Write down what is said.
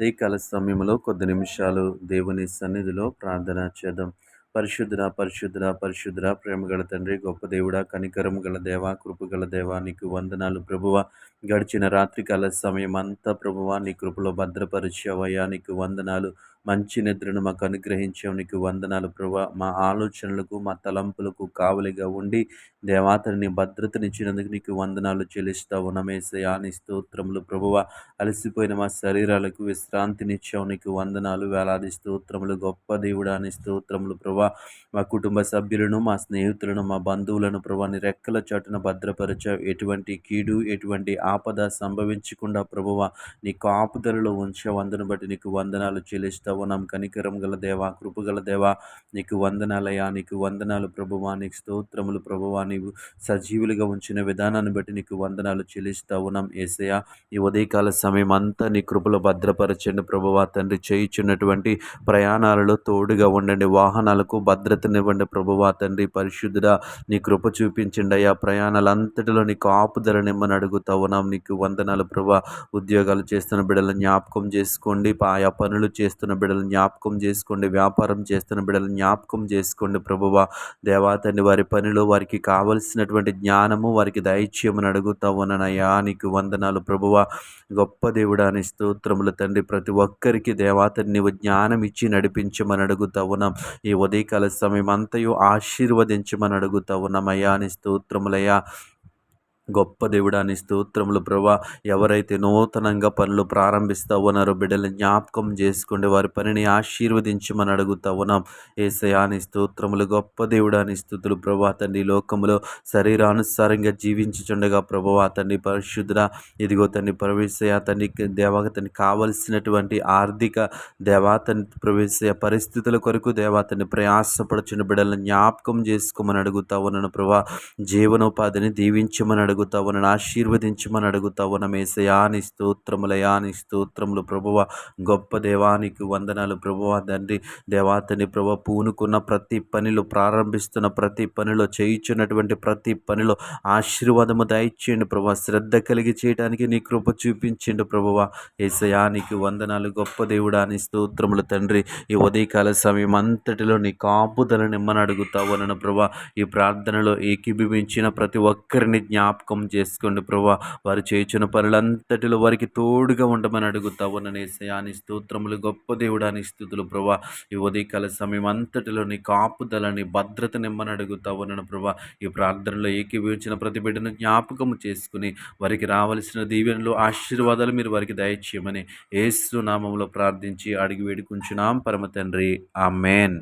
కాల సమయంలో కొద్ది నిమిషాలు దేవుని సన్నిధిలో ప్రార్థన చేద్దాం. పరిశుద్ర పరిశుద్ర పరిశుద్ర ప్రేమగల తండ్రి గొప్ప దేవుడ కనికరం గల దేవ కృపగల దేవ నీకు వందనాలు ప్రభువ. గడిచిన రాత్రికాల సమయం అంతా ప్రభువ నీ కృపలో భద్రపరిచేవయ్యా నీకు వందనాలు. మంచి నిద్రను మాకు అనుగ్రహించేవానికి వందనాలు ప్రభు. మా ఆలోచనలకు మా తలంపులకు కావలిగా ఉండి దేవాతని భద్రతనిచ్చినందుకు నీకు వందనాలు చెల్లిస్తావు ఉన్నమేసయ నీ స్తోత్రములు ప్రభువ. అలసిపోయిన మా శరీరాలకు విశ్రాంతినిచ్చావు. నీకు వందనాలు వేలాది స్తోత్రములు గొప్ప దేవుడా నీ స్తోత్రములు ప్రభా. మా కుటుంబ సభ్యులను మా స్నేహితులను మా బంధువులను ప్రభా నీ రెక్కల చాటున భద్రపరచావు. ఎటువంటి కీడు ఎటువంటి ఆపద సంభవించకుండా ప్రభువ నీ కాపుదలలో ఉంచే వందను బట్టి నీకు వందనాలు చెల్లిస్తావు నమ్ కనికరం గల దేవా కృపగల దేవా నీకు వందనాలయా నీకు వందనాలు ప్రభువా నీకు స్తోత్రములు ప్రభువా నీవు సజీవులుగా ఉంచిన విధానాన్ని బట్టి నీకు వందనాలు చెల్లిస్తా ఉన్నాం ఏసయ ఈ ఉదయకాల సమయం అంతా నీ కృపలో భద్రపరచండి ప్రభువా తండ్రి చేయించున్నటువంటి ప్రయాణాలలో తోడుగా ఉండండి వాహనాలకు భద్రతనివ్వండి ప్రభువా తండ్రి పరిశుద్ధుడా నీ కృప చూపించండి అయ్యా. ప్రయాణాలంతటిలో నీకు ఆపుదల నిమ్మని అడుగుతా ఉన్నాం నీకు వందనాలు ప్రభా ఉద్యోగాలు చేస్తున్న బిడ్డలను జ్ఞాపకం చేసుకోండి ఆయా పనులు చేస్తున్న బిడ్డలు జ్ఞాపకం చేసుకోండి వ్యాపారం చేస్తున్న బిడ్డలు జ్ఞాపకం చేసుకోండి ప్రభువా. దేవాతండి వారి పనిలో వారికి కావలసినటువంటి జ్ఞానము వారికి దైత్యమని అడుగుతా ఉన్నానయ్యా. నీకు వందనాలు ప్రభువ. గొప్ప దేవుడాని స్తోత్రములు తండ్రి. ప్రతి ఒక్కరికి దేవాతని నీవు జ్ఞానం ఇచ్చి నడిపించమని అడుగుతా ఉన్నాం. ఈ ఉదయకాల సమయం అంతయు ఆశీర్వదించమని అడుగుతా ఉన్నామయ్యా అని స్తోత్రములయ్యా. గొప్ప దేవుడాని స్తోత్రములు ప్రభా. ఎవరైతే నూతనంగా పనులు ప్రారంభిస్తా ఉన్నారో బిడ్డలు జ్ఞాపకం చేసుకోండి. వారి పనిని ఆశీర్వదించమని అడుగుతా ఉన్నాం. ఏసయాని స్తోత్రములు గొప్ప దేవుడాని స్థుతులు ప్రభా. తండ్రి లోకములో శరీరానుసారంగా జీవించుచుండగా ప్రభా. తండ్రి పరిశుద్ధ ఇదిగో తండ్రి ప్రవేశయ తండ్రి దేవతని కావలసినటువంటి ఆర్థిక దేవాతని ప్రవేశ పరిస్థితుల కొరకు దేవాతని ప్రయాసపడుచున్న బిడ్డలను జ్ఞాపకం చేసుకోమని అడుగుతా ఉన్నాను ప్రభా. జీవనోపాధిని దీవించమని అడుగుతా ఉన్నాను ఆశీర్వదించమని అడుగుతా ఉన్నాం ఏసయాని స్తోత్రములయాని స్తోత్రములు ప్రభువ. గొప్ప దేవానికి వందనాలు ప్రభువ తండ్రి. దేవాతని ప్రభు పూనుకున్న ప్రతి పనిలో ప్రారంభిస్తున్న ప్రతి పనిలో చేయించున్నటువంటి ప్రతి పనిలో ఆశీర్వాదము దయచేయండి ప్రభు. శ్రద్ధ కలిగి చేయడానికి నీ కృప చూపించండి ప్రభువ. ఏసయానికి వందనాలు గొప్ప దేవుడాని స్తోత్రములు తండ్రి. ఈ ఉదయకాల సమయం అంతటిలో నీ కాపుదల నిమ్మని అడుగుతా ఉన్నాను ప్రభా. ఈ ప్రార్థనలో ఏకీభవించిన ప్రతి ఒక్కరిని జ్ఞాపకం జ్ఞాపకం చేసుకోండి ప్రభా. వారు చేయించిన పనులంతటిలో వారికి తోడుగా ఉండమని అడుగుతా ఉన్ననేసయాని స్తోత్రములు గొప్ప దేవుడాని స్థుతులు ప్రభా. ఈ ఉదయకాల సమయం అంతటిలో నీ కాపుదలని భద్రత నిమ్మని అడుగుతా ఉన్నాను ప్రభా. ఈ ప్రార్థనలో ఏకీభవించిన ప్రతి బిడ్డను జ్ఞాపకం చేసుకుని వారికి రావలసిన దీవెనలు ఆశీర్వాదాలు మీరు వారికి దయచేయమని ఏసు నామంలో ప్రార్థించి అడిగి వేడుకుంటున్నాం. పరమ తండ్రి. ఆ మేన్